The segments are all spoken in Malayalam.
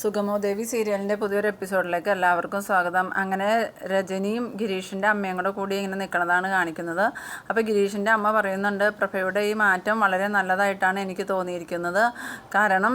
സുഗമോ ദേവി സീരിയലിന്റെ പുതിയൊരു എപ്പിസോഡിലേക്ക് എല്ലാവർക്കും സ്വാഗതം. അങ്ങനെ രജനിയും ഗിരീഷിന്റെ അമ്മയും കൂടെ കൂടി ഇങ്ങനെ നിൽക്കുന്നതാണ് കാണിക്കുന്നത്. അപ്പോൾ ഗിരീഷിന്റെ അമ്മ പറയുന്നുണ്ട് പ്രഭയുടെ ഈ മാറ്റം വളരെ നല്ലതായിട്ടാണ് എനിക്ക് തോന്നിയിരിക്കുന്നത്. കാരണം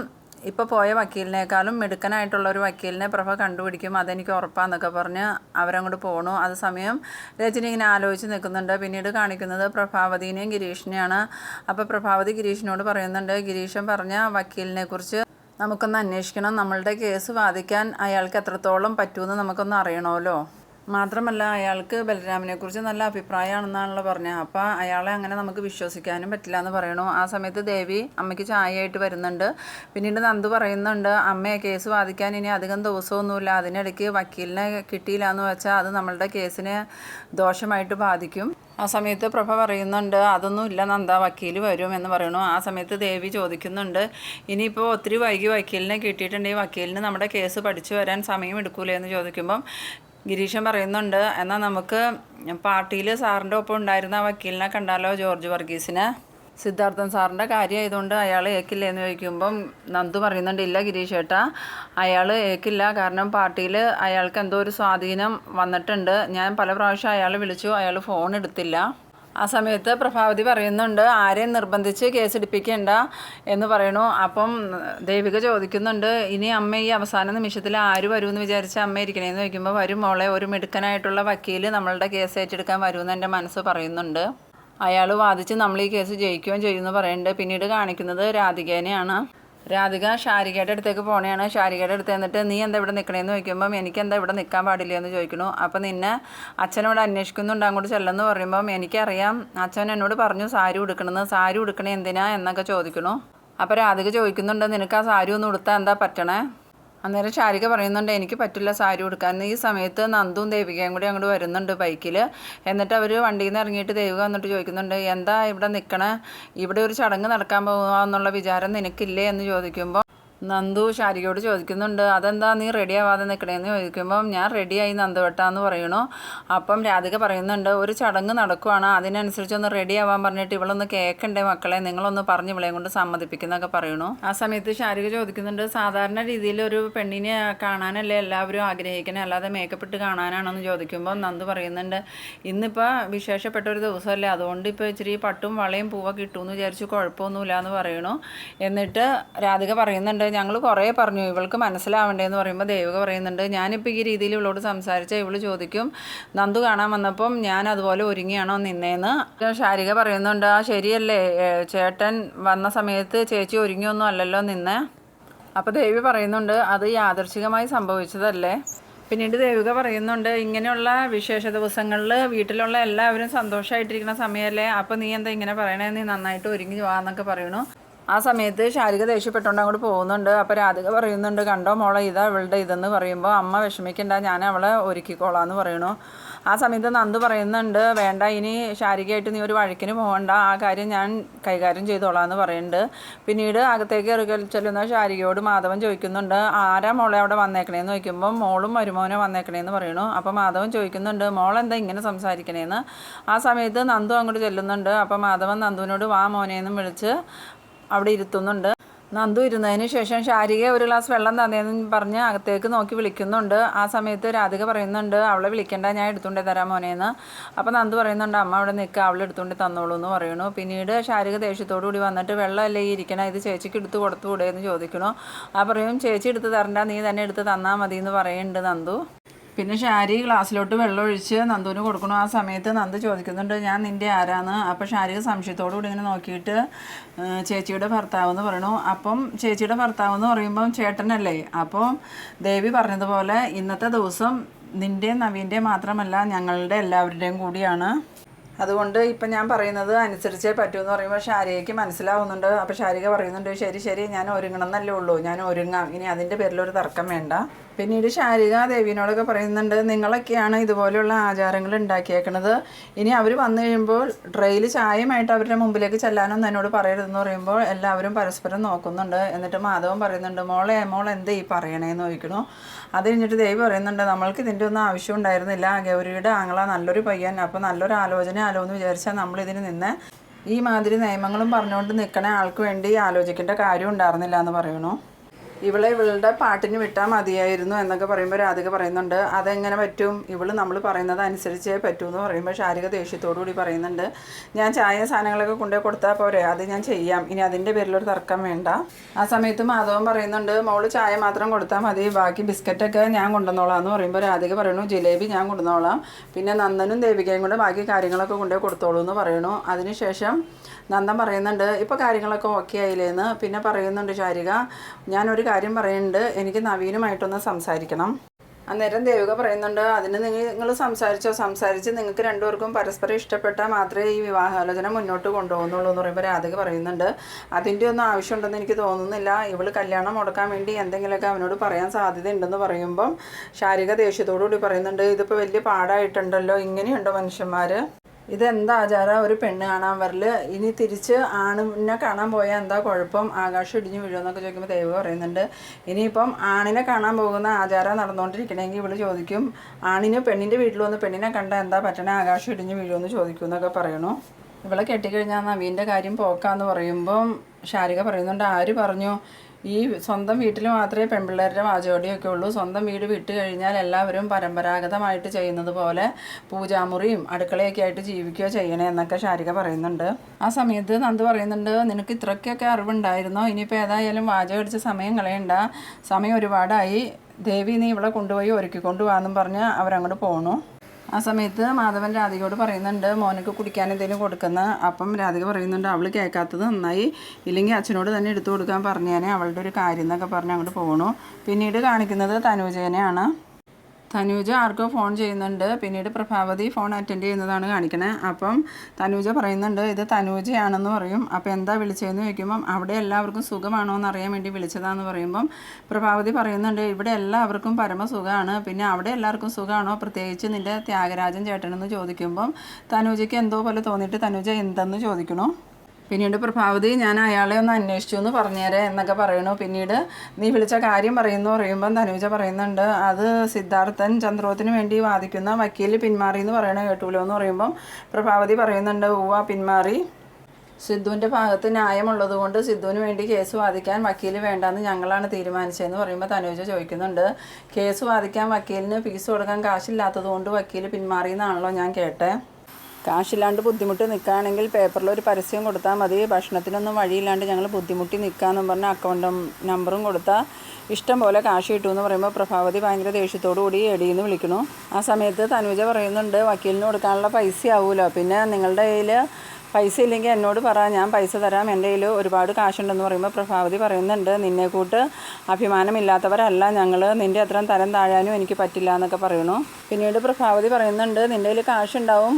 ഇപ്പോൾ പോയ വക്കീലിനേക്കാളും മിടുക്കനായിട്ടുള്ള ഒരു വക്കീലിനെ പ്രഭ കണ്ടുപിടിക്കും അതെനിക്ക് ഉറപ്പാന്നൊക്കെ പറഞ്ഞ് അവരങ്ങോട്ട് പോണു. അത് സമയം രജനി ഇങ്ങനെ ആലോചിച്ച് നിൽക്കുന്നുണ്ട്. പിന്നീട് കാണിക്കുന്നത് പ്രഭാവതിനെയും ഗിരീഷിനെയാണ്. അപ്പോൾ പ്രഭാവതി ഗിരീഷിനോട് പറയുന്നുണ്ട് ഗിരീഷൻ പറഞ്ഞ വക്കീലിനെ കുറിച്ച് നമുക്കൊന്ന് അന്വേഷിക്കണം. നമ്മളുടെ കേസ് വാദിക്കാൻ അയാൾക്ക് എത്രത്തോളം പറ്റുമെന്ന് നമുക്കൊന്ന് അറിയണമല്ലോ. മാത്രമല്ല അയാൾക്ക് ബലരാമനെക്കുറിച്ച് നല്ല അഭിപ്രായമാണെന്നാണല്ലോ പറഞ്ഞത്. അപ്പോൾ അയാളെ അങ്ങനെ നമുക്ക് വിശ്വസിക്കാനും പറ്റില്ല എന്ന് പറയണു. ആ സമയത്ത് ദേവി അമ്മയ്ക്ക് ചായയായിട്ട് വരുന്നുണ്ട്. പിന്നീട് നന്ദു പറയുന്നുണ്ട് അമ്മയെ കേസ് വാദിക്കാൻ ഇനി അധികം ദിവസമൊന്നുമില്ല. അതിനിടയ്ക്ക് വക്കീലിനെ കിട്ടിയില്ല എന്ന് വെച്ചാൽ അത് നമ്മളുടെ കേസിനെ ദോഷമായിട്ട് ബാധിക്കും. ആ സമയത്ത് പ്രഭ പറയുന്നുണ്ട് അതൊന്നും ഇല്ല നന്ദ വക്കീൽ വരും എന്ന് പറയണു. ആ സമയത്ത് ദേവി ചോദിക്കുന്നുണ്ട് ഇനിയിപ്പോൾ ഒത്തിരി വൈകി വക്കീലിനെ കിട്ടിയിട്ടുണ്ടെങ്കിൽ വക്കീലിന് നമ്മുടെ കേസ് പഠിച്ചു വരാൻ സമയം എടുക്കൂലേ എന്ന് ചോദിക്കുമ്പം ഗിരീഷൻ പറയുന്നുണ്ട് എന്നാൽ നമുക്ക് പാർട്ടിയിൽ സാറിന്റെ ഒപ്പം ഉണ്ടായിരുന്ന വക്കീലിനെ കണ്ടാലോ ജോർജ് വർഗീസിനെ? സിദ്ധാർത്ഥൻ സാറിന്റെ കാര്യം ആയതുകൊണ്ട് അയാൾ ഏക്കില്ല എന്ന് ചോദിക്കുമ്പം നന്ദു പറയുന്നുണ്ട് ഇല്ല ഗിരീഷ് ഏട്ടാ അയാൾ ഏക്കില്ല. കാരണം പാർട്ടിയിൽ അയാൾക്ക് എന്തോ ഒരു സ്വാധീനം വന്നിട്ടുണ്ട്. ഞാൻ പല പ്രാവശ്യം അയാൾ വിളിച്ചു അയാൾ ഫോൺ എടുത്തില്ല. ആ സമയത്ത് പ്രഭാവതി പറയുന്നുണ്ട് ആരെയും നിർബന്ധിച്ച് കേസെടുപ്പിക്കേണ്ട എന്ന് പറയണു അപ്പം ദേവിക ചോദിക്കുന്നുണ്ട് ഇനി അമ്മ ഈ അവസാന നിമിഷത്തിൽ ആര് വരുമെന്ന് വിചാരിച്ച അമ്മ ഇരിക്കണേ എന്ന് ചോദിക്കുമ്പോൾ വരും മോളെ ഒരു മിടുക്കനായിട്ടുള്ള വക്കീൽ നമ്മളുടെ കേസ് ഏറ്റെടുക്കാൻ വരുമെന്ന് എന്റെ മനസ്സ് പറയുന്നുണ്ട്. അയാൾ വാദിച്ച് നമ്മൾ ഈ കേസ് ജയിക്കുകയും ചെയ്യുമെന്ന് പറയുന്നുണ്ട്. പിന്നീട് കാണിക്കുന്നത് രാധികേനെയാണ്. രാധിക ഷാരികയുടെ അടുത്തേക്ക് പോണെയാണ്. ഷാരികയുടെ അടുത്ത് എന്നിട്ട് നീ എന്താ ഇവിടെ നിൽക്കണേന്ന് ചോദിക്കുമ്പം എനിക്ക് എന്താ ഇവിടെ നിൽക്കാൻ പാടില്ല? എന്ന് ചോദിക്കണു അപ്പം നിന്നെ അച്ഛനോട് അന്വേഷിക്കുന്നുണ്ട് അങ്ങോട്ട് ചെല്ലെന്ന് പറയുമ്പം എനിക്കറിയാം അച്ഛൻ എന്നോട് പറഞ്ഞു സാരി ഉടുക്കണമെന്ന് സാരി ഉടുക്കണേ എന്തിനാ? എന്നൊക്കെ ചോദിക്കണു അപ്പോൾ രാധിക ചോദിക്കുന്നുണ്ട് നിനക്ക് ആ സാരി ഒന്ന് ഉടുത്താൽ എന്താ പറ്റണേ? അന്നേരം ശാരിക പറയുന്നുണ്ട് എനിക്ക് പറ്റില്ല സാരി കൊടുക്കാൻ ഈ സമയത്ത് നന്ദും ദേവികയും കൂടി അങ്ങോട്ട് വരുന്നുണ്ട് ബൈക്കിൽ എന്നിട്ട് അവർ വണ്ടിയിൽ നിന്ന് ഇറങ്ങിയിട്ട് ദേവിക വന്നിട്ട് ചോദിക്കുന്നുണ്ട് എന്താ ഇവിടെ നിൽക്കണേ ഇവിടെ ഒരു ചടങ്ങ് നടക്കാൻ പോകുക എന്നുള്ള വിചാരം നിനക്കില്ലേ? എന്ന് ചോദിക്കുമ്പോൾ നന്ദു ശാരികയോട് ചോദിക്കുന്നുണ്ട് അതെന്താ നീ റെഡി ആവാതെ നിൽക്കണേന്ന് ചോദിക്കുമ്പം ഞാൻ റെഡിയായി നന്ദുവട്ടാന്ന് പറയണു അപ്പം രാധിക പറയുന്നുണ്ട് ഒരു ചടങ്ങ് നടക്കുവാണ്. അതിനനുസരിച്ചൊന്ന് റെഡി ആവാൻ പറഞ്ഞിട്ട് ഇവളൊന്ന് കേൾക്കണ്ടേ മക്കളെ? നിങ്ങളൊന്ന് പറഞ്ഞ് ഇവളെയും കൊണ്ട് സമ്മതിപ്പിക്കുന്നൊക്കെ പറയണു ആ സമയത്ത് ശാരിക ചോദിക്കുന്നുണ്ട് സാധാരണ രീതിയിൽ ഒരു പെണ്ണിനെ കാണാനല്ലേ എല്ലാവരും ആഗ്രഹിക്കണേ? അല്ലാതെ മേക്കപ്പ് ഇട്ട് കാണാനാണെന്ന് ചോദിക്കുമ്പോൾ നന്ദു പറയുന്നുണ്ട് ഇന്നിപ്പോൾ വിശേഷപ്പെട്ട ഒരു ദിവസമല്ലേ? അതുകൊണ്ട് ഇപ്പോൾ ഇച്ചിരി പട്ടും വളയും പൂവൊക്കെ കിട്ടുമെന്ന് വിചാരിച്ച് കുഴപ്പമൊന്നുമില്ല എന്ന് പറയണു എന്നിട്ട് രാധിക പറയുന്നുണ്ട് ഞങ്ങൾ കുറേ പറഞ്ഞു. ഇവൾക്ക് മനസ്സിലാവണ്ടേന്ന് പറയുമ്പോൾ ദേവിക പറയുന്നുണ്ട് ഞാനിപ്പോൾ ഈ രീതിയിൽ ഇവളോട് സംസാരിച്ചാൽ ഇവൾ ചോദിക്കും. നന്ദു കാണാൻ വന്നപ്പം ഞാൻ അതുപോലെ ഒരുങ്ങിയാണോ നിന്നേന്ന്? ശാരിക പറയുന്നുണ്ട് ആ ശരിയല്ലേ. ചേട്ടൻ വന്ന സമയത്ത് ചേച്ചി ഒരുങ്ങിയൊന്നും അല്ലല്ലോ നിന്നേ. അപ്പോൾ ദേവി പറയുന്നുണ്ട് അത് യാദർശികമായി സംഭവിച്ചതല്ലേ? പിന്നീട് ദേവിക പറയുന്നുണ്ട് ഇങ്ങനെയുള്ള വിശേഷ ദിവസങ്ങളിൽ വീട്ടിലുള്ള എല്ലാവരും സന്തോഷമായിട്ടിരിക്കുന്ന സമയമല്ലേ അപ്പോൾ നീ എന്താ ഇങ്ങനെ പറയണേ? നീ നന്നായിട്ട് ഒരുങ്ങി വാന്നൊക്കെ പറയണു ആ സമയത്ത് ശാരിക ദേഷ്യപ്പെട്ടുകൊണ്ട് അങ്ങോട്ട് പോകുന്നുണ്ട്. അപ്പോൾ രാധിക പറയുന്നുണ്ട് കണ്ടോ മോളെ ഇതാ ഇവളുടെ ഇതെന്ന് പറയുമ്പോൾ അമ്മ വിഷമിക്കണ്ട ഞാൻ അവളെ ഒരുക്കിക്കോളാം എന്ന് പറയണു. ആ സമയത്ത് നന്ദു പറയുന്നുണ്ട് വേണ്ട ഇനി ശാരികയായിട്ട് നീ ഒരു വഴക്കിന് പോകണ്ട ആ കാര്യം ഞാൻ കൈകാര്യം ചെയ്തോളാം എന്ന് പറയുന്നുണ്ട് പിന്നീട് അകത്തേക്ക് ഇറുകൽ ചെല്ലുന്ന ശാരികയോട് മാധവൻ ചോദിക്കുന്നുണ്ട് ആരാ മോളെ അവിടെ വന്നേക്കണേന്ന്? ചോദിക്കുമ്പോൾ മോളും മരുമോനെ വന്നേക്കണേന്ന് പറയണു. അപ്പോൾ മാധവൻ ചോദിക്കുന്നുണ്ട് മോളെന്താ ഇങ്ങനെ സംസാരിക്കണേന്ന്? ആ സമയത്ത് നന്ദു അങ്ങോട്ട് ചെല്ലുന്നുണ്ട് അപ്പോൾ മാധവൻ നന്ദുവിനോട് വാ മോനേന്നും വിളിച്ച് അവിടെ ഇരുത്തുന്നുണ്ട്. നന്ദു ഇരുന്നതിന് ശേഷം ശാരിക ഒരു ഗ്ലാസ് വെള്ളം തന്നേന്ന് പറഞ്ഞ് അകത്തേക്ക് നോക്കി വിളിക്കുന്നുണ്ട്. ആ സമയത്ത് രാധിക പറയുന്നുണ്ട് അവളെ വിളിക്കേണ്ട ഞാൻ എടുത്തുകൊണ്ടേ തരാം മോനേന്ന്. അപ്പോൾ നന്ദു പറയുന്നുണ്ട് അമ്മ അവിടെ നിൽക്കുക അവൾ എടുത്തുകൊണ്ട് തന്നോളൂ എന്ന് പറയണു പിന്നീട് ശാരിക ദേഷ്യത്തോടു കൂടി വന്നിട്ട് വെള്ളമല്ലേ ഈ ഇരിക്കണം ഇത് ചേച്ചിക്ക് എടുത്ത് കൊടുത്തുകൂടെ എന്ന് ചോദിക്കണു ആ പറയും ചേച്ചി എടുത്ത് തരണ്ട നീ തന്നെ എടുത്ത് തന്നാൽ മതി എന്ന് പറയുന്നുണ്ട് നന്ദു. പിന്നെ ഷാരി ഗ്ലാസ്സിലോട്ട് വെള്ളം ഒഴിച്ച് നന്ദുവിന് കൊടുക്കണു. ആ സമയത്ത് നന്ദു ചോദിക്കുന്നുണ്ട് ഞാൻ നിന്റെ ആരാന്ന് അപ്പോൾ ഷാരി സംശയത്തോടുകൂടി ഇങ്ങനെ നോക്കിയിട്ട് ചേച്ചിയുടെ ഭർത്താവ് എന്ന് പറയണു. അപ്പം ചേച്ചിയുടെ ഭർത്താവ് എന്ന് പറയുമ്പം ചേട്ടനല്ലേ? അപ്പം ദേവി പറഞ്ഞതുപോലെ ഇന്നത്തെ ദിവസം നിന്റെ നവീന്റെ മാത്രമല്ല ഞങ്ങളുടെ എല്ലാവരുടെയും കൂടിയാണ്. അതുകൊണ്ട് ഇപ്പം ഞാൻ പറയുന്നത് അനുസരിച്ചേ പറ്റൂ എന്ന് പറയുമ്പോൾ ഷാരികയ്ക്ക് മനസ്സിലാവുന്നുണ്ട്. അപ്പോൾ ഷാരിക പറയുന്നുണ്ട് ശരി ശരി ഞാൻ ഒരുങ്ങണം എന്നല്ലേ ഉള്ളൂ. ഞാൻ ഒരുങ്ങാം. ഇനി അതിന്റെ പേരിലൊരു തർക്കം വേണ്ട. പിന്നീട് ശാരിക ദേവിനോടൊക്കെ പറയുന്നുണ്ട് നിങ്ങളൊക്കെയാണ് ഇതുപോലെയുള്ള ആചാരങ്ങൾ ഉണ്ടാക്കിയേക്കണത്. ഇനി അവർ വന്നു കഴിയുമ്പോൾ ട്രെയിൽ ചായയുമായിട്ട് അവരുടെ മുമ്പിലേക്ക് ചെല്ലാനൊന്നും എന്നോട് പറയരുതെന്ന് പറയുമ്പോൾ എല്ലാവരും പരസ്പരം നോക്കുന്നുണ്ട്. എന്നിട്ട് മാധവൻ പറയുന്നുണ്ട് മോളെ മോൾ എന്ത് ഈ പറയണേന്ന് ചോദിക്കണു. അത് കഴിഞ്ഞിട്ട് ദേവി പറയുന്നുണ്ട് നമ്മൾക്ക് ഇതിന്റെ ഒന്നും ആവശ്യം ഉണ്ടായിരുന്നില്ല. ഗൗരിയുടെ ആങ്ങള നല്ലൊരു പയ്യൻ. അപ്പോൾ നല്ലൊരു ആലോചന ആലോ എന്ന് വിചാരിച്ചാൽ നമ്മൾ ഇതിന് നിന്ന് ഈ മാതിരി നിയമങ്ങളും പറഞ്ഞുകൊണ്ട് നിൽക്കണ ആൾക്ക് വേണ്ടി ആലോചിക്കേണ്ട കാര്യം ഉണ്ടായിരുന്നില്ല എന്ന് പറയണു. ഇവളെ ഇവളുടെ പാട്ടിന് വിട്ടാൽ മതിയായിരുന്നു എന്നൊക്കെ പറയുമ്പോൾ രാധിക പറയുന്നുണ്ട്. അതെങ്ങനെ പറ്റും? ഇവൾ നമ്മൾ പറയുന്നത് അനുസരിച്ചേ പറ്റൂ എന്ന് പറയുമ്പോൾ ശാരിക ദേഷ്യത്തോടു കൂടി പറയുന്നുണ്ട്. ഞാൻ ചായ സാധനങ്ങളൊക്കെ കൊണ്ടുപോയി കൊടുത്താൽ പോരെ? അത് ഞാൻ ചെയ്യാം. ഇനി അതിന്റെ പേരിലൊരു തർക്കം വേണ്ട. ആ സമയത്ത് മാധവൻ പറയുന്നുണ്ട് മോൾ ചായ മാത്രം കൊടുത്താൽ മതി. ബാക്കി ബിസ്ക്കറ്റൊക്കെ ഞാൻ കൊണ്ടുവന്നോളാം എന്ന് പറയുമ്പോൾ രാധിക പറയണു ജിലേബി ഞാൻ കൊണ്ടുവന്നോളാം. പിന്നെ നന്ദനും ദേവികയും കൂടെ ബാക്കി കാര്യങ്ങളൊക്കെ കൊണ്ടുപോയി കൊടുത്തോളൂ എന്ന് പറയണു അതിനുശേഷം നന്ദൻ പറയുന്നുണ്ട് ഇപ്പോൾ കാര്യങ്ങളൊക്കെ ഓക്കെ ആയില്ലേന്ന്. പിന്നെ പറയുന്നുണ്ട് ശാരിക ഞാനൊരു കാര്യം പറയുന്നുണ്ട് എനിക്ക് നവീനുമായിട്ടൊന്ന് സംസാരിക്കണം. അന്നേരം ദേവിക പറയുന്നുണ്ട് അതിന് നിങ്ങൾ സംസാരിച്ചോ? സംസാരിച്ച് നിങ്ങൾക്ക് രണ്ടുപേർക്കും പരസ്പരം ഇഷ്ടപ്പെട്ടാൽ മാത്രമേ ഈ വിവാഹാലോചന മുന്നോട്ട് കൊണ്ടുപോകുന്നുള്ളൂ എന്ന് പറയുമ്പോൾ രാധിക പറയുന്നുണ്ട് അതിന്റെ ഒന്നും ആവശ്യമുണ്ടെന്ന് എനിക്ക് തോന്നുന്നില്ല. ഇവൾ കല്യാണം മുടക്കാൻ വേണ്ടി എന്തെങ്കിലുമൊക്കെ അവനോട് പറയാൻ സാധ്യതയുണ്ടെന്ന് പറയുമ്പം ശാരീരിക ദേഷ്യത്തോടുകൂടി പറയുന്നുണ്ട് ഇതിപ്പോൾ വലിയ പാടായിട്ടുണ്ടല്ലോ ഇങ്ങനെയുണ്ടോ മനുഷ്യന്മാർ ഇതെന്താ ആചാര? ഒരു പെണ്ണ് കാണാൻ വരൽ. ഇനി തിരിച്ച് ആണിനെ കാണാൻ പോയാൽ എന്താ കുഴപ്പം? ആകാശം ഇടിഞ്ഞു വീഴുമെന്നൊക്കെ ചോദിക്കുമ്പോൾ ദൈവം പറയുന്നുണ്ട്. ഇനിയിപ്പം ആണിനെ കാണാൻ പോകുന്ന ആചാരം നടന്നുകൊണ്ടിരിക്കണമെങ്കിൽ ഇവൾ ചോദിക്കും ആണിന് പെണ്ണിന്റെ വീട്ടിൽ വന്ന് പെണ്ണിനെ കണ്ടാൽ എന്താ പറ്റണേ? ആകാശം ഇടിഞ്ഞു വീഴുമെന്ന് ചോദിക്കും എന്നൊക്കെ പറയണു. ഇവളെ കെട്ടിക്കഴിഞ്ഞാൽ നവീന്റെ കാര്യം പോക്കാന്ന് പറയുമ്പം ഷാരിക പറയുന്നുണ്ട് ആര് പറഞ്ഞു? ഈ സ്വന്തം വീട്ടിൽ മാത്രമേ പെൺപിള്ളേരുടെ വാചോടിയൊക്കെ ഉള്ളൂ. സ്വന്തം വീട് വിട്ട് കഴിഞ്ഞാൽ എല്ലാവരും പരമ്പരാഗതമായിട്ട് ചെയ്യുന്നത് പോലെ പൂജാമുറിയും അടുക്കളയൊക്കെ ആയിട്ട് ജീവിക്കുകയോ ചെയ്യണേ എന്നൊക്കെ ശാരിക പറയുന്നുണ്ട്. ആ സമയത്ത് നന്ദു പറയുന്നുണ്ട് നിനക്ക് ഇത്രയ്ക്കൊക്കെ അറിവുണ്ടായിരുന്നോ? ഇനിയിപ്പോൾ ഏതായാലും വാചകടിച്ച സമയം കളയണ്ട. സമയം ഒരുപാടായി. ദേവി നീ ഇവിടെ കൊണ്ടുപോയി ഒരുക്കി കൊണ്ടുപോകാമെന്നും പറഞ്ഞ് അവരങ്ങോട്ട് പോണു. ആ സമയത്ത് മാധവൻ രാധികയോട് പറയുന്നുണ്ട് മോനക്ക് കുടിക്കാൻ എന്തെങ്കിലും കൊടുക്കുന്ന? അപ്പം രാധിക പറയുന്നുണ്ട് അവൾ കേൾക്കാത്തത് നന്നായി. ഇല്ലെങ്കിൽ അച്ഛനോട് തന്നെ എടുത്തു കൊടുക്കാൻ പറഞ്ഞേനെ. അവളുടെ ഒരു കാര്യം എന്നൊക്കെ പറഞ്ഞ് അങ്ങോട്ട് പോകണു പിന്നീട് കാണിക്കുന്നത് തനൂജേനെയാണ്. തനൂജ ആർക്കോ ഫോൺ ചെയ്യുന്നുണ്ട്. പിന്നീട് പ്രഭാവതി ഫോൺ അറ്റൻഡ് ചെയ്യുന്നതാണ് കാണിക്കണേ. അപ്പം തനൂജ പറയുന്നുണ്ട് ഇത് തനൂജയാണെന്ന് പറയും. അപ്പോൾ എന്താ വിളിച്ചതെന്ന് ചോദിക്കുമ്പം അവിടെ എല്ലാവർക്കും സുഖമാണോ എന്ന് അറിയാൻ വേണ്ടി വിളിച്ചതാന്ന് പറയുമ്പം പ്രഭാവതി പറയുന്നുണ്ട് ഇവിടെ എല്ലാവർക്കും പരമസുഖമാണ്. പിന്നെ അവിടെ എല്ലാവർക്കും സുഖമാണോ? പ്രത്യേകിച്ച് നിന്റെ ത്യാഗരാജൻ ചേട്ടനെന്ന് ചോദിക്കുമ്പം തനൂജയ്ക്ക് എന്തോ പോലെ തോന്നിയിട്ട് തനൂജ എന്തെന്ന് ചോദിക്കണു? പിന്നീട് പ്രഭാവതി ഞാൻ അയാളെ ഒന്ന് അന്വേഷിച്ചു എന്ന് പറഞ്ഞേരെ എന്നൊക്കെ പറയണു പിന്നീട് നീ വിളിച്ച കാര്യം പറയുന്നു പറയുമ്പം തനൂജ പറയുന്നുണ്ട് അത് സിദ്ധാർത്ഥൻ ചന്ദ്രോത്തിന് വേണ്ടി വാദിക്കുന്ന വക്കീൽ പിന്മാറി എന്ന് പറയണ കേട്ടൂലോ? എന്ന് പറയുമ്പം പ്രഭാവതി പറയുന്നുണ്ട് ഉവ്വ പിന്മാറി. സിദ്ധുവിന്റെ ഭാഗത്ത് ന്യായമുള്ളത് കൊണ്ട് സിദ്ധുവിന് വേണ്ടി കേസ് വാദിക്കാൻ വക്കീൽ വേണ്ടെന്ന് ഞങ്ങളാണ് തീരുമാനിച്ചതെന്ന് പറയുമ്പോൾ തനൂജ ചോദിക്കുന്നുണ്ട് കേസ് വാദിക്കാൻ വക്കീലിന് ഫീസ് കൊടുക്കാൻ കാശില്ലാത്തത് കൊണ്ട് വക്കീൽ പിന്മാറിയെന്നാണല്ലോ ഞാൻ കേട്ടേ? കാശില്ലാണ്ട് ബുദ്ധിമുട്ട് നിൽക്കുകയാണെങ്കിൽ പേപ്പറിൽ ഒരു പരസ്യം കൊടുത്താൽ മതി. ഭക്ഷണത്തിനൊന്നും വഴിയില്ലാണ്ട് ഞങ്ങൾ ബുദ്ധിമുട്ടി നിൽക്കാമെന്നും പറഞ്ഞ അക്കൗണ്ട് നമ്പറും കൊടുത്താൽ ഇഷ്ടം പോലെ കാശ് കിട്ടും എന്ന് പറയുമ്പോൾ പ്രഭാവതി ഭയങ്കര ദേഷ്യത്തോടു കൂടി എടിയെന്ന് വിളിക്കണു. ആ സമയത്ത് തനുജ പറയുന്നുണ്ട് വക്കീലിന് കൊടുക്കാനുള്ള പൈസ ആവുമല്ലോ പിന്നെ നിങ്ങളുടെ കയ്യിൽ പൈസ ഇല്ലെങ്കിൽ എന്നോട് പറ ഞാൻ പൈസ തരാം. എന്റെ കയ്യിൽ ഒരുപാട് കാശുണ്ടെന്ന് പറയുമ്പോൾ പ്രഭാവതി പറയുന്നുണ്ട് നിന്നെ കൂട്ട് അഭിമാനമില്ലാത്തവരല്ല. ഞങ്ങൾ നിന്റെ അത്രയും തരം താഴാനും എനിക്ക് പറ്റില്ല എന്നൊക്കെ പറയണു. പിന്നീട് പ്രഭാവതി പറയുന്നുണ്ട് നിന്റെ കയ്യിൽ കാശുണ്ടാവും.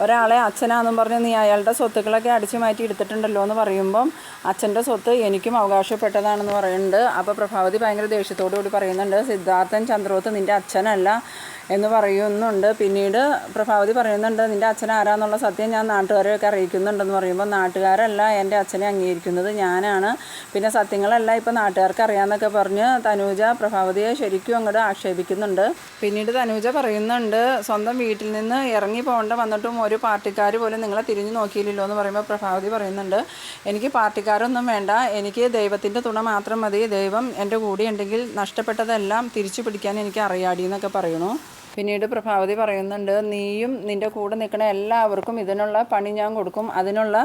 ഒരാളെ അച്ഛനാന്നും പറഞ്ഞ് നീ അയാളുടെ സ്വത്തുക്കളൊക്കെ അടിച്ചു മാറ്റി എടുത്തിട്ടുണ്ടല്ലോ എന്ന് പറയുമ്പം അച്ഛന്റെ സ്വത്ത് എനിക്കും അവകാശപ്പെട്ടതാണെന്ന് പറയുന്നുണ്ട്. അപ്പോൾ പ്രഭാവതി ഭയങ്കര ദേഷ്യത്തോടു കൂടി പറയുന്നുണ്ട് സിദ്ധാർത്ഥൻ ചന്ദ്രോത്ത് നിന്റെ അച്ഛനല്ല എന്ന് പറയുന്നുണ്ട്. പിന്നീട് പ്രഭാവതി പറയുന്നുണ്ട് നിന്റെ അച്ഛൻ ആരാന്നുള്ള സത്യം ഞാൻ നാട്ടുകാരെയൊക്കെ അറിയിക്കുന്നുണ്ടെന്ന് പറയുമ്പോൾ നാട്ടുകാരല്ല എന്റെ അച്ഛനെ അംഗീകരിക്കുന്നത് ഞാനാണ്. പിന്നെ സത്യങ്ങളല്ല ഇപ്പോൾ നാട്ടുകാർക്ക് അറിയാമെന്നൊക്കെ പറഞ്ഞ് തനൂജ പ്രഭാവതിയെ ശരിക്കും അങ്ങോട്ട് ആക്ഷേപിക്കുന്നുണ്ട്. പിന്നീട് തനൂജ പറയുന്നുണ്ട് സ്വന്തം വീട്ടിൽ നിന്ന് ഇറങ്ങി പോകേണ്ട വന്നിട്ടും ഒരു പാർട്ടിക്കാർ പോലും നിങ്ങളെ തിരിഞ്ഞു നോക്കിയില്ലല്ലോ എന്ന് പറയുമ്പോൾ പ്രഭാവതി പറയുന്നുണ്ട്. എനിക്ക് പാർട്ടിക്കാരൊന്നും വേണ്ട. എനിക്ക് ദൈവത്തിന്റെ തുണ മാത്രം മതി. ദൈവം എന്റെ കൂടെ ഉണ്ടെങ്കിൽ നഷ്ടപ്പെട്ടതെല്ലാം തിരിച്ചു പിടിക്കാൻ എനിക്ക് അറിയാടി എന്നൊക്കെ പറയണു പിന്നീട് പ്രഭാവതി പറയുന്നുണ്ട് നീയും നിന്റെ കൂടെ നിൽക്കുന്ന എല്ലാവർക്കും ഇതിനുള്ള പണി ഞാൻ കൊടുക്കും. അതിനുള്ള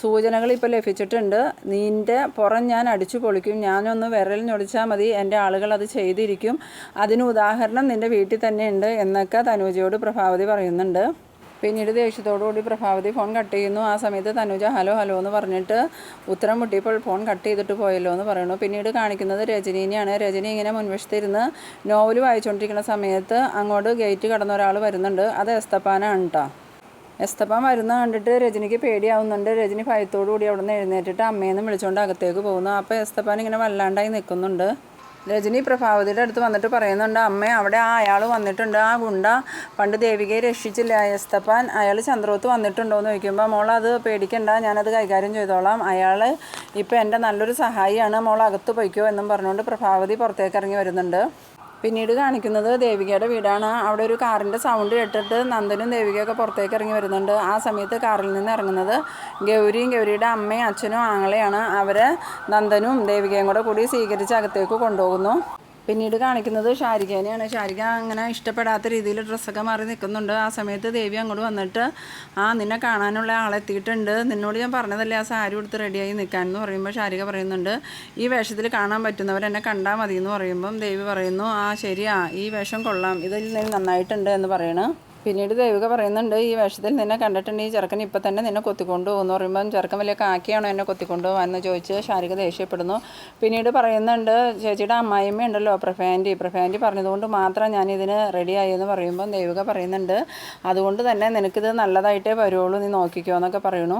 സൂചനകൾ ഇപ്പോൾ ലഭിച്ചിട്ടുണ്ട്. നിന്റെ പുറം ഞാൻ അടിച്ചു പൊളിക്കും. ഞാനൊന്ന് വിരൽ ഞൊടിച്ചാൽ മതി. എന്റെ ആളുകൾ അത് ചെയ്തിരിക്കും. അതിന് ഉദാഹരണം നിന്റെ വീട്ടിൽ തന്നെ ഉണ്ട് എന്നൊക്കെ തനൂജയോട് പ്രഭാവതി പറയുന്നുണ്ട്. പിന്നീട് ദേഷ്യത്തോടുകൂടി പ്രഭാവതി ഫോൺ കട്ട് ചെയ്യുന്നു. ആ സമയത്ത് തനുജ ഹലോ ഹലോ എന്ന് പറഞ്ഞിട്ട് ഉത്തരം മുട്ടിയപ്പോൾ ഫോൺ കട്ട് ചെയ്തിട്ട് പോയല്ലോ എന്ന് പറയുന്നു. പിന്നീട് കാണിക്കുന്നത് രജനീനെയാണ്. രജനി ഇങ്ങനെ മുൻവശത്തിരുന്ന് നോവൽ വായിച്ചുകൊണ്ടിരിക്കുന്ന സമയത്ത് അങ്ങോട്ട് ഗേറ്റ് കടന്ന ഒരാൾ വരുന്നുണ്ട്. അത് എസ്തപ്പാനാണ് കേട്ടോ എസ്തപ്പാൻ വരുന്ന കണ്ടിട്ട് രജനിക്ക് പേടിയാവുന്നുണ്ട്. രജനി ഭയത്തോടു കൂടി അവിടെ നിന്ന് എഴുന്നേറ്റിട്ട് അമ്മയെന്ന് വിളിച്ചുകൊണ്ട് അകത്തേക്ക് പോകുന്നു. അപ്പോൾ എസ്തപ്പാൻ ഇങ്ങനെ വല്ലാണ്ടായി നിൽക്കുന്നുണ്ട് രജനി പ്രഭാവതിയുടെ അടുത്ത് വന്നിട്ട് പറയുന്നുണ്ട് അമ്മ അവിടെ ആ അയാൾ വന്നിട്ടുണ്ട്. ആ ഗുണ്ട പണ്ട് ദേവികയെ രക്ഷിച്ചില്ല? എസ്തപ്പാൻ അയാൾ ചന്ദ്രോത്ത് വന്നിട്ടുണ്ടോ? എന്ന് ചോദിക്കുമ്പോൾ മോൾ അത് പേടിക്കണ്ട ഞാനത് കൈകാര്യം ചെയ്തോളാം. അയാൾ ഇപ്പോൾ എന്റെ നല്ലൊരു സഹായിയാണ്. മോൾ അകത്ത് പൊയ്ക്കോ എന്നും പറഞ്ഞുകൊണ്ട് പ്രഭാവതി പുറത്തേക്ക് ഇറങ്ങി വരുന്നുണ്ട്. പിന്നീട് കാണിക്കുന്നത് ദേവികയുടെ വീടാണ്. അവിടെ ഒരു കാറിന്റെ സൗണ്ട് കേട്ടിട്ട് നന്ദനും ദേവികയൊക്കെ പുറത്തേക്ക് ഇറങ്ങി വരുന്നുണ്ട്. ആ സമയത്ത് കാറിൽ നിന്ന് ഇറങ്ങുന്നത് ഗൗരിയും ഗൗരിയുടെ അമ്മയും അച്ഛനും ആങ്ങളെയാണ്. അവരെ നന്ദനും ദേവികയും കൂടെ കൂടി സ്വീകരിച്ച് അകത്തേക്ക് കൊണ്ടുപോകുന്നു. പിന്നീട് കാണിക്കുന്നത് ഷാരിഖേനെയാണ് ഷാരിഖ അങ്ങനെ ഇഷ്ടപ്പെടാത്ത രീതിയിൽ ഡ്രസ്സൊക്കെ മാറി നിൽക്കുന്നുണ്ട്. ആ സമയത്ത് ദേവി അങ്ങോട്ട് വന്നിട്ട് ആ നിന്നെ കാണാനുള്ള ആളെത്തിയിട്ടുണ്ട് നിന്നോട് ഞാൻ പറഞ്ഞതല്ലേ ആ സാരി കൊടുത്ത് റെഡിയായി നിൽക്കാൻ? എന്ന് പറയുമ്പോൾ ഷാരിക പറയുന്നുണ്ട് ഈ വേഷത്തിൽ കാണാൻ പറ്റുന്നവർ എന്നെ കണ്ടാൽ മതി എന്ന് പറയുമ്പം ദേവി പറയുന്നു ആ ശരിയാ. ഈ വേഷം കൊള്ളാം. ഇതിൽ നിന്ന് നന്നായിട്ടുണ്ട് എന്ന് പറയണു. പിന്നീട് ദേവിക പറയുന്നുണ്ട് ഈ വേഷത്തിൽ നിന്നെ കണ്ടിട്ടുണ്ട് ഈ ചെറുക്കൻ ഇപ്പം തന്നെ നിന്നെ കൊത്തിക്കൊണ്ടു എന്ന് പറയുമ്പം ചെറുക്കൻ വലിയ കാക്കിയാണോ എന്നെ കൊത്തിക്കൊണ്ടു എന്ന് ചോദിച്ച് ശാരിക ദേഷ്യപ്പെടുന്നു. പിന്നീട് പറയുന്നുണ്ട് ചേച്ചിയുടെ അമ്മായിമ്മ ഉണ്ടല്ലോ പ്രഫാന്റി. പ്രഫാന്റി പറഞ്ഞതുകൊണ്ട് മാത്രം ഞാൻ ഇതിന് റെഡിയായി എന്ന് പറയുമ്പം ദേവിക പറയുന്നുണ്ട് അതുകൊണ്ട് തന്നെ നിനക്കിത് നല്ലതായിട്ടേ വരുള്ളൂ നീ നോക്കിക്കോ എന്നൊക്കെ പറയണു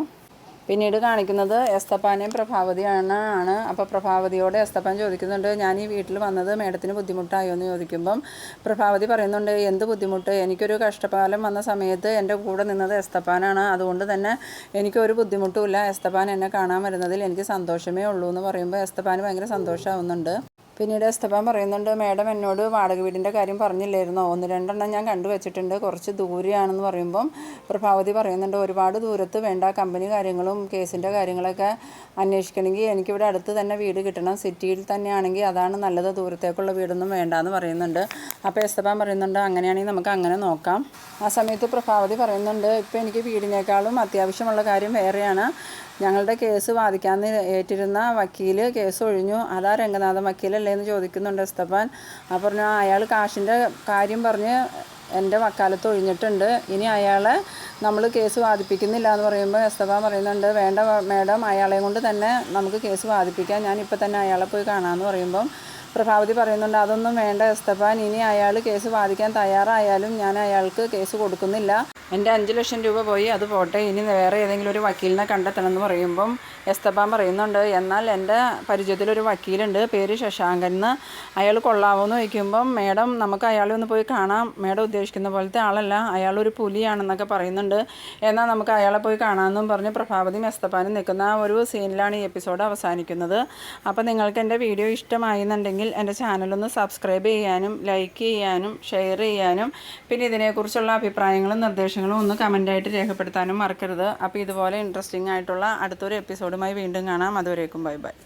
പിന്നീട് കാണിക്കുന്നത് എസ്തപ്പാനെയും പ്രഭാവതിയാണ് ആണ്. അപ്പോൾ പ്രഭാവതിയോട് എസ്തപ്പാൻ ചോദിക്കുന്നുണ്ട് ഞാൻ ഈ വീട്ടിൽ വന്നത് മേഡത്തിന് ബുദ്ധിമുട്ടായോ? എന്ന് ചോദിക്കുമ്പം പ്രഭാവതി പറയുന്നുണ്ട് എന്ത് ബുദ്ധിമുട്ട്? എനിക്കൊരു കഷ്ടകാലം വന്ന സമയത്ത് എന്റെ കൂടെ നിന്നത് എസ്തപ്പാനാണ്. അതുകൊണ്ട് തന്നെ എനിക്കൊരു ബുദ്ധിമുട്ടുമില്ല എസ്തപ്പാൻ എന്നെ കാണാൻ വരുന്നതിൽ എനിക്ക് സന്തോഷമേ ഉള്ളൂ എന്ന് പറയുമ്പോൾ എസ്തപ്പാന് ഭയങ്കര സന്തോഷമാവുന്നുണ്ട് പിന്നീട് എസ്തപ്പൻ പറയുന്നുണ്ട് മേഡം എന്നോട് വാടക വീടിന്റെ കാര്യം പറഞ്ഞില്ലായിരുന്നോ? ഒന്ന് രണ്ടെണ്ണം ഞാൻ കണ്ടുവച്ചിട്ടുണ്ട് കുറച്ച് ദൂരെയാണെന്ന് പറയുമ്പം പ്രഭാവതി പറയുന്നുണ്ട് ഒരുപാട് ദൂരത്ത് വേണ്ട. കമ്പനി കാര്യങ്ങളും കേസിന്റെ കാര്യങ്ങളൊക്കെ അന്വേഷിക്കണമെങ്കിൽ എനിക്കിവിടെ അടുത്ത് തന്നെ വീട് കിട്ടണം. സിറ്റിയിൽ തന്നെയാണെങ്കിൽ അതാണ് നല്ലത്. ദൂരത്തേക്കുള്ള വീടൊന്നും വേണ്ട എന്ന് പറയുന്നുണ്ട്. അപ്പോൾ എസ്തപ്പൻ പറയുന്നുണ്ട് അങ്ങനെയാണെങ്കിൽ നമുക്ക് അങ്ങനെ നോക്കാം. ആ സമയത്ത് പ്രഭാവതി പറയുന്നുണ്ട് ഇപ്പോൾ എനിക്ക് വീടിനേക്കാളും അത്യാവശ്യമുള്ള കാര്യം വേറെയാണ്. ഞങ്ങളുടെ കേസ് വാദിക്കാമെന്ന് ഏറ്റിരുന്ന വക്കീൽ കേസ് ഒഴിഞ്ഞു. അതാ രംഗനാഥൻ വക്കീലല്ലേ എന്ന് ചോദിക്കുന്നുണ്ട് എസ്തപ്പാൻ. ആ പറഞ്ഞു "ആ, അയാൾ കാശിന്റെ കാര്യം പറഞ്ഞ് എന്റെ വക്കാലത്ത് ഒഴിഞ്ഞിട്ടുണ്ട്. ഇനി അയാളെ നമ്മൾ കേസ് വാദിപ്പിക്കുന്നില്ല എന്ന് പറയുമ്പോൾ എസ്തപ്പാൻ പറയുന്നുണ്ട് വേണ്ട മേഡം അയാളെയും കൊണ്ട് തന്നെ നമുക്ക് കേസ് വാദിപ്പിക്കാം. ഞാൻ ഇപ്പോൾ തന്നെ അയാളെ പോയി കാണാമെന്ന് പറയുമ്പം പ്രഭാവതി പറയുന്നുണ്ട് അതൊന്നും വേണ്ട എസ്തപ്പാൻ ഇനി അയാൾ കേസ് വാദിക്കാൻ തയ്യാറായാലും ഞാൻ അയാൾക്ക് കേസ് കൊടുക്കുന്നില്ല. എന്റെ അഞ്ച് ലക്ഷം രൂപ പോയി അത് പോട്ടെ. ഇനി വേറെ ഏതെങ്കിലും ഒരു വക്കീലിനെ കണ്ടെത്തണം എന്ന് പറയുമ്പം എസ്തപ്പാൻ പറയുന്നുണ്ട്. എന്നാൽ എന്റെ പരിചയത്തിലൊരു വക്കീലുണ്ട് പേര് ശശാങ്കൻ എന്ന്. അയാൾ കൊള്ളാവുമെന്ന് ചോദിക്കുമ്പം മേഡം നമുക്ക് അയാളെ ഒന്ന് പോയി കാണാം. മേഡം ഉദ്ദേശിക്കുന്ന പോലത്തെ ആളല്ല. അയാൾ ഒരു പുലിയാണെന്നൊക്കെ പറയുന്നുണ്ട്. എന്നാൽ നമുക്ക് അയാളെ പോയി കാണാമെന്നും പറഞ്ഞ് പ്രഭാവതിയും എസ്തപ്പാനും നിൽക്കുന്ന ഒരു സീനിലാണ് ഈ എപ്പിസോഡ് അവസാനിക്കുന്നത്. അപ്പോൾ നിങ്ങൾക്ക് എന്റെ വീഡിയോ ഇഷ്ടമായി എന്നുണ്ടെങ്കിൽ എന്റെ ചാനലൊന്ന് സബ്സ്ക്രൈബ് ചെയ്യാനും ലൈക്ക് ചെയ്യാനും ഷെയർ ചെയ്യാനും പിന്നെ ഇതിനെക്കുറിച്ചുള്ള അഭിപ്രായങ്ങളും നിർദ്ദേശങ്ങളും ഒന്ന് കമന്റായിട്ട് രേഖപ്പെടുത്താനും മറക്കരുത്. അപ്പോൾ ഇതുപോലെ ഇൻട്രസ്റ്റിംഗ് ആയിട്ടുള്ള അടുത്തൊരു എപ്പിസോഡുമായി വീണ്ടും കാണാം. അതുവരേക്കും ബൈ ബൈ.